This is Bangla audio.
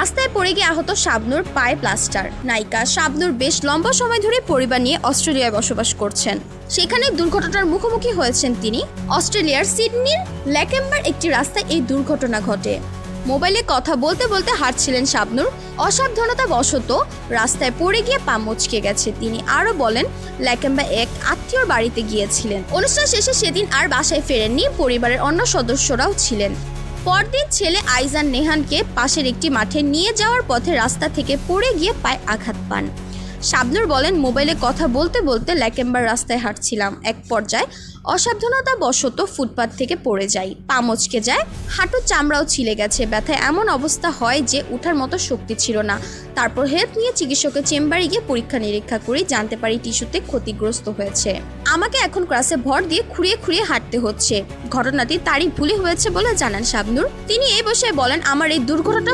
রাস্তায় পড়ে গিয়ে আহত শাবনুর পায়ে প্লাস্টার। নায়িকা শাবনুর বেশ লম্বা সময় ধরে পরিবার নিয়ে অস্ট্রেলিয়ায় বসবাস করছেন। সেখানে দুর্ঘটনার মুখোমুখি হয়েছেন তিনি। অস্ট্রেলিয়ার সিডনির ল্যাকেম্বার একটি রাস্তায় এই দুর্ঘটনা ঘটে। মোবাইলে কথা বলতে বলতে হাঁটছিলেন শাবনুর। অসাবধানতা বশত রাস্তায় পড়ে গিয়ে পা মচকে গেছে তিনি। আরও বলেন, ল্যাকেম্বা এক আত্মীয়র বাড়িতে গিয়েছিলেন। অনুষ্ঠান শেষে সেদিন আর বাসায় ফেরেননি, পরিবারের অন্য সদস্যরাও ছিলেন। পরদিন ছেলে আইজান নেহানকে পাশের একটি মাঠে নিয়ে যাওয়ার পথে রাস্তা থেকে পড়ে গিয়ে পায়ে আঘাত পান। শাবনুর বলেন, মোবাইলে কথা বলতে বলতে ল্যাকেম্বার রাস্তায় হাঁটছিলাম। এক পর্যায়ে অসাবধানতা বশত ফুটপাত থেকে পড়ে যাই। পা মচকে যায়, হাঁটুর চামড়াও ছিলে গেছে। ব্যথায় এমন অবস্থা হয় যে ওঠার মতো শক্তি ছিল না। তারপর হেল্প নিয়ে চিকিৎসকের চেম্বারে গিয়ে পরীক্ষা নিরীক্ষা করি, জানতে পারি টিস্যুতে ক্ষতিগ্রস্ত হয়েছে। আমাকে এখন ক্লাসে ভর দিয়ে খুঁড়িয়ে খুঁড়িয়ে হাঁটতে হচ্ছে। ঘটনাটি তারই ভুলে হয়েছে বলে জানান শাবনুর। তিনি এই বসে বলেন, আমার এই দুর্ঘটনা